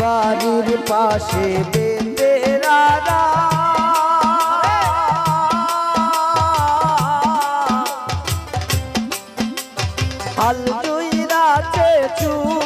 বাড়ির পাশে বেঁধে হাল দুই রাতে ছুট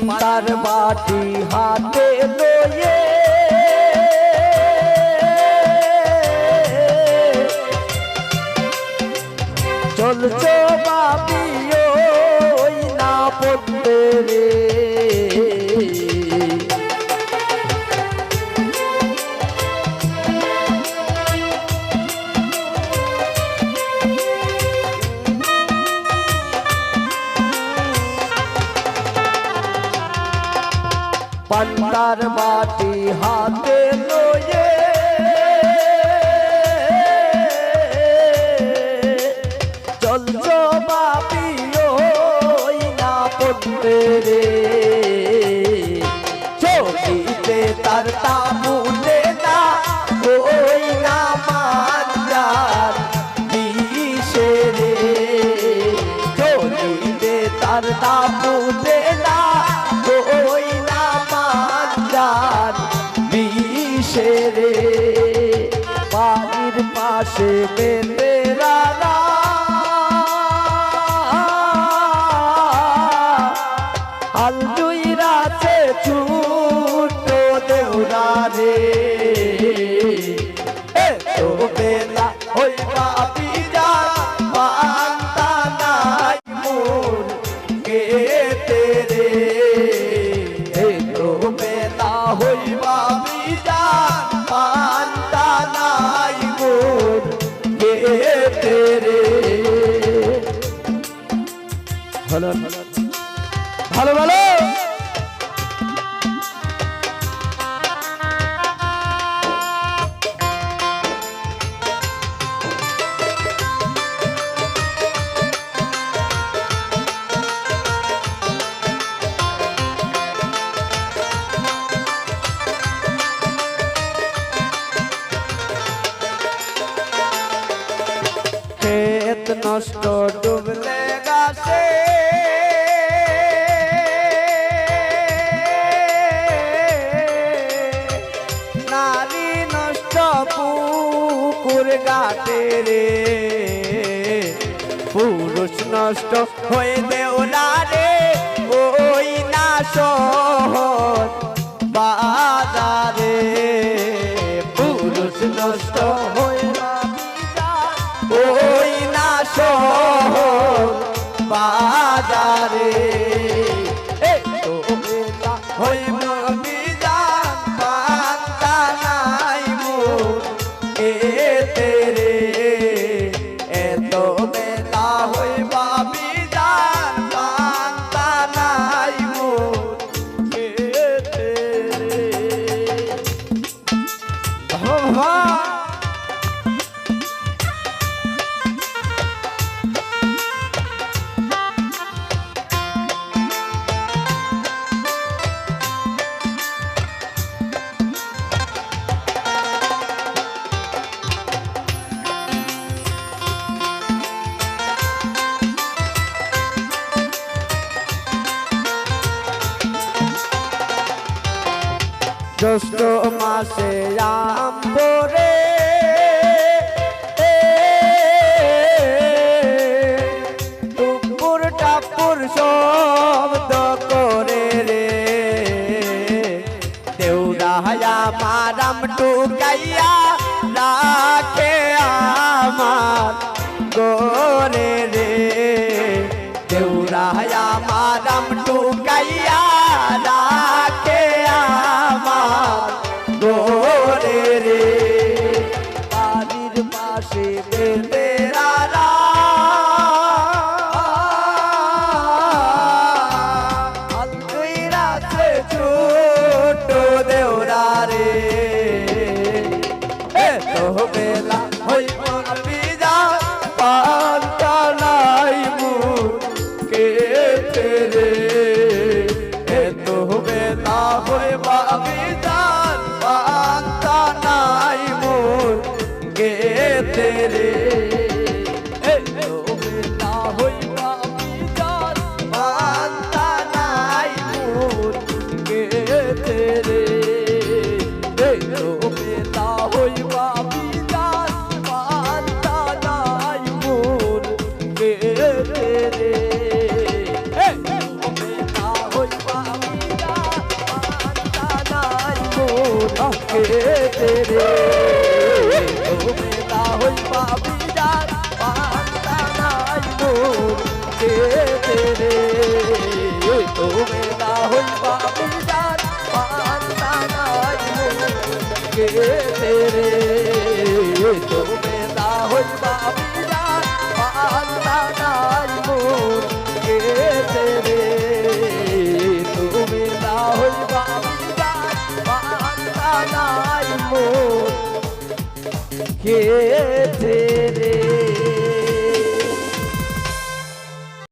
পান্তার বাটি হাতে লয়ে পান্তার বাটি হাতে লয়ে। চলছো বাপিও না পড়তে রে। চোখিতে তার তাবুলে না পাশে মেলেরা হাল দুই রাতে ছুট দেউরা রে এ তো বেলা হই বাপি যা পান্তা নাই মোর গেতে রে। এ ভালো ভালো। নষ্ট ডুবলে গাছে পুকুর গাটে রে। পুরুষ নষ্ট হয়ে দেওলা রে, ওই না শহর বাজারে। পুরুষ নষ্ট হয়ে ওই না শহর বাজারে। এই জ্যৈষ্ঠ মাসে আম্বরে টুকুর টাপুর শব্দ করে রে। দেউরায়া মারাম টুকাইয়া রাখে আমার গোরে রে। দেউরায়া মারাম টুকাইয়া খেতে রে। তুমি তাহল পাবি যার পান্তা নাই মোর। খেতে রে? তুমি তাহল হইবা রে।